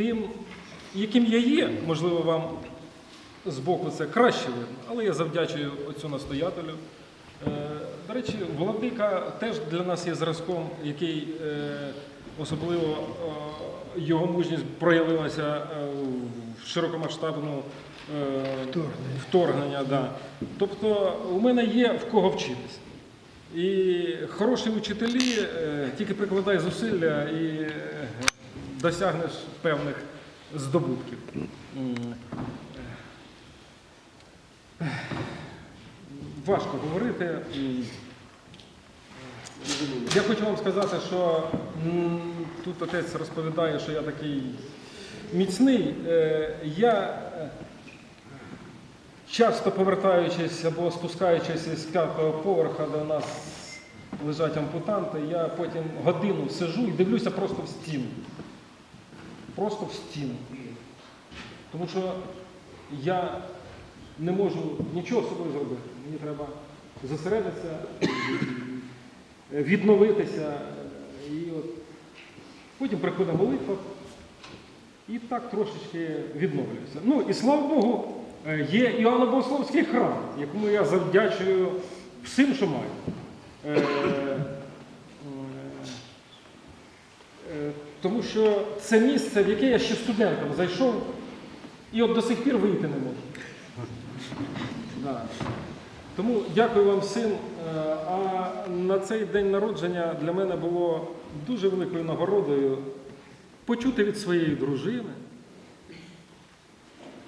тим, яким я є, можливо, вам збоку це краще видно, але я завдячую оцю настоятелю. Е, До речі, владика теж для нас є зразком, який е, особливо е, його мужність проявилася в широкомасштабну е, вторгнення. да. Тобто у мене є в кого вчитися. І хороші учителі е, тільки прикладай зусилля і досягнеш певних здобутків. Важко говорити. Я хочу вам сказати, що тут отець розповідає, що я такий міцний. Е, Я е, часто повертаючись або спускаючись з п'ятого поверха, де у нас лежать ампутанти, я потім годину сижу і дивлюся просто в стіну. Просто в стіну. Тому що я не можу нічого з собою зробити. Мені треба зосередитися, відновитися. І от потім приходить молитва і так трошечки відновлююся. Ну і слава Богу, е, є Іоанно-Богословський храм, якому я завдячую всім, що маю. Тому що це місце, в яке я ще студентом зайшов, і от до сих пір вийти не можу. Да. Тому дякую вам всім. Е, А на цей день народження для мене було дуже великою нагородою почути від своєї дружини.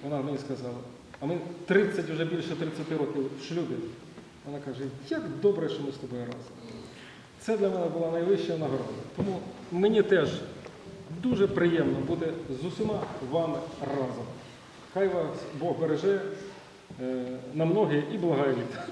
Вона мені сказала, а ми 30, вже більше 30 років в шлюбі. Вона каже, як добре, що ми з тобою разом. Це для мене була найвища нагорода. Тому мені теж дуже приємно бути з усіма вами разом. Хай вас Бог береже е, на многі і благає літа.